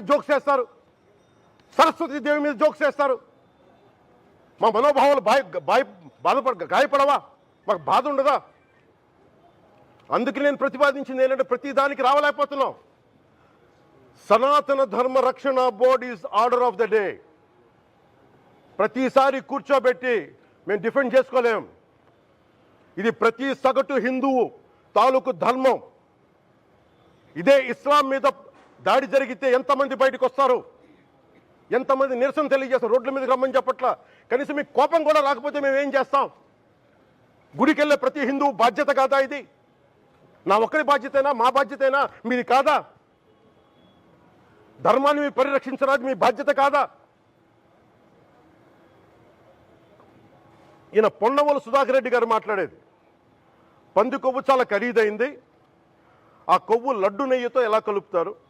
మీద జోక్స్ చేస్తారు సరస్వతి దేవి మీద జోక్స్ చేస్తారు మా మనోభావాలు బాయ్ బాయ్ బాధపడ గాయపడవా? మాకు బాధ ఉండదా? అందుకే నేను ప్రతిపాదించింది ఏంటంటే ప్రతి దానికి రావలేకపోతున్నాం. Sanatana Dharma Rakshana board is order of the day. ప్రతిసారి కూర్చోబెట్టి మేము డిఫెండ్ చేసుకోలేం. ఇది ప్రతి సగటు హిందువు తాలూకు ధర్మం. ఇదే ఇస్లాం మీద దాడి జరిగితే ఎంతమంది బయటకు వస్తారు? ఎంతమంది నిరసన తెలియజేస్తారు రోడ్ల మీదకి రమ్మని చెప్పట్ల? కనీసం మీకు కోపం కూడా రాకపోతే మేము ఏం చేస్తాం? గుడికి వెళ్ళే ప్రతి హిందువు బాధ్యత కాదా ఇది? నా ఒక్కరి బాధ్యతైనా? మా బాధ్యతైనా? మీది కాదా? ధర్మాన్ని మీరు పరిరక్షించడానికి మీ బాధ్యత కాదా? ఈయన పొన్నవోలు సుధాకర్ రెడ్డి గారు మాట్లాడేది. పంది కొవ్వు చాలా ఖరీదైంది. ఆ కొవ్వు లడ్డు నెయ్యితో ఎలా కలుపుతారు?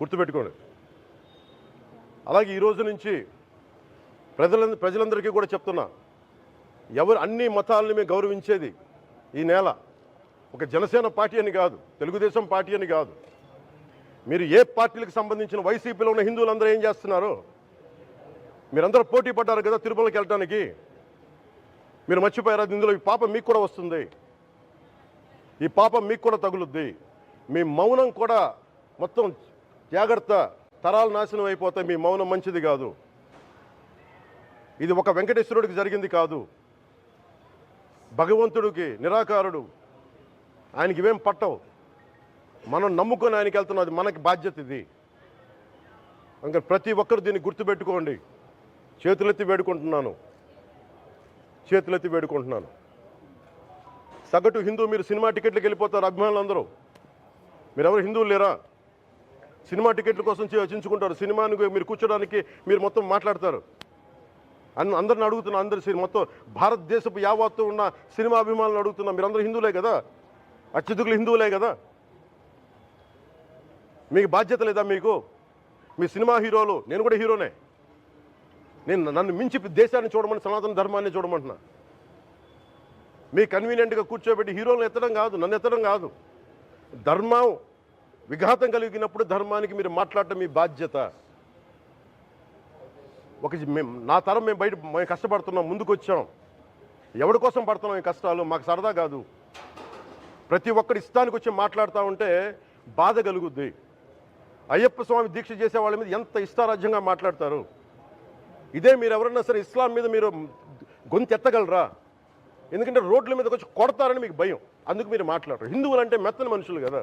గుర్తుపెట్టుకోండి. అలాగే ఈరోజు నుంచి ప్రజల ప్రజలందరికీ కూడా చెప్తున్నా ఎవరు అన్ని మతాలని మేము గౌరవించేది ఈ నేల ఒక జనసేన పార్టీ అని కాదు తెలుగుదేశం పార్టీ అని కాదు. మీరు ఏ పార్టీలకు సంబంధించిన వైసీపీలో ఉన్న హిందువులందరూ ఏం చేస్తున్నారు మీరందరూ పోటీ పడ్డారు కదా తిరుమలకి వెళ్ళడానికి మీరు మర్చిపోయారు? అది ఇందులో ఈ పాపం మీకు కూడా వస్తుంది. ఈ పాపం మీకు కూడా తగులుద్ది. మీ మౌనం కూడా మొత్తం జాగ్రత్త తరాలు నాశనం అయిపోతాయి మీ మౌనం మంచిది కాదు. ఇది ఒక వెంకటేశ్వరుడికి జరిగింది కాదు. భగవంతుడికి నిరాకారుడు. ఆయనకి ఇవేం పట్టవు. మనం నమ్ముకొని ఆయనకి వెళ్తున్నాం అది మనకి బాధ్యత ఇది. ఇంకా ప్రతి ఒక్కరు దీన్ని గుర్తుపెట్టుకోండి. చేతులెత్తి వేడుకుంటున్నాను. చేతులెత్తి వేడుకుంటున్నాను. సగటు హిందూ మీరు సినిమా టికెట్లకు వెళ్ళిపోతారు అభిమానులు అందరూ మీరెవరు హిందువులు లేరా? సినిమా టికెట్ల కోసం చే- చించుకుంటారు. సినిమాని మీరు కూర్చోడానికి మీరు మొత్తం మాట్లాడతారు. అని అందరిని అడుగుతున్నా అందరు సినిమా మొత్తం భారతదేశపు యావత్తు ఉన్న సినిమా అభిమానులు అడుగుతున్నా మీరందరూ హిందువులే కదా? అత్యధికులు హిందువులే కదా? మీకు బాధ్యత లేదా మీకు? మీ సినిమా హీరోలు నేను కూడా హీరోనే. నేను నన్ను మించి దేశాన్ని చూడమని సనాతన ధర్మాన్ని చూడమంటున్నా. మీ కన్వీనియంట్గా కూర్చోబెట్టి హీరోలను ఎత్తడం కాదు నన్ను ఎత్తడం కాదు. ధర్మం విఘాతం కలిగినప్పుడు ధర్మానికి మీరు మాట్లాడటం మీ బాధ్యత. ఒక మేము నా తరం మేము బయట మేము కష్టపడుతున్నాం ముందుకు వచ్చాం ఎవరి కోసం పడుతున్నాం ఈ కష్టాలు? మాకు సరదా కాదు. ప్రతి ఒక్కరి ఇష్టానికి వచ్చి మాట్లాడుతూ ఉంటే బాధ కలుగుద్ది. అయ్యప్ప స్వామి దీక్ష చేసే వాళ్ళ మీద ఎంత ఇష్టారాజ్యంగా మాట్లాడతారు? ఇదే మీరు ఎవరన్నా సరే ఇస్లాం మీద మీరు గొంతు ఎత్తగలరా? ఎందుకంటే రోడ్ల మీదకి వచ్చి కొడతారని మీకు భయం. అందుకు మీరు మాట్లాడరు. హిందువులు అంటే మెత్తని మనుషులు కదా.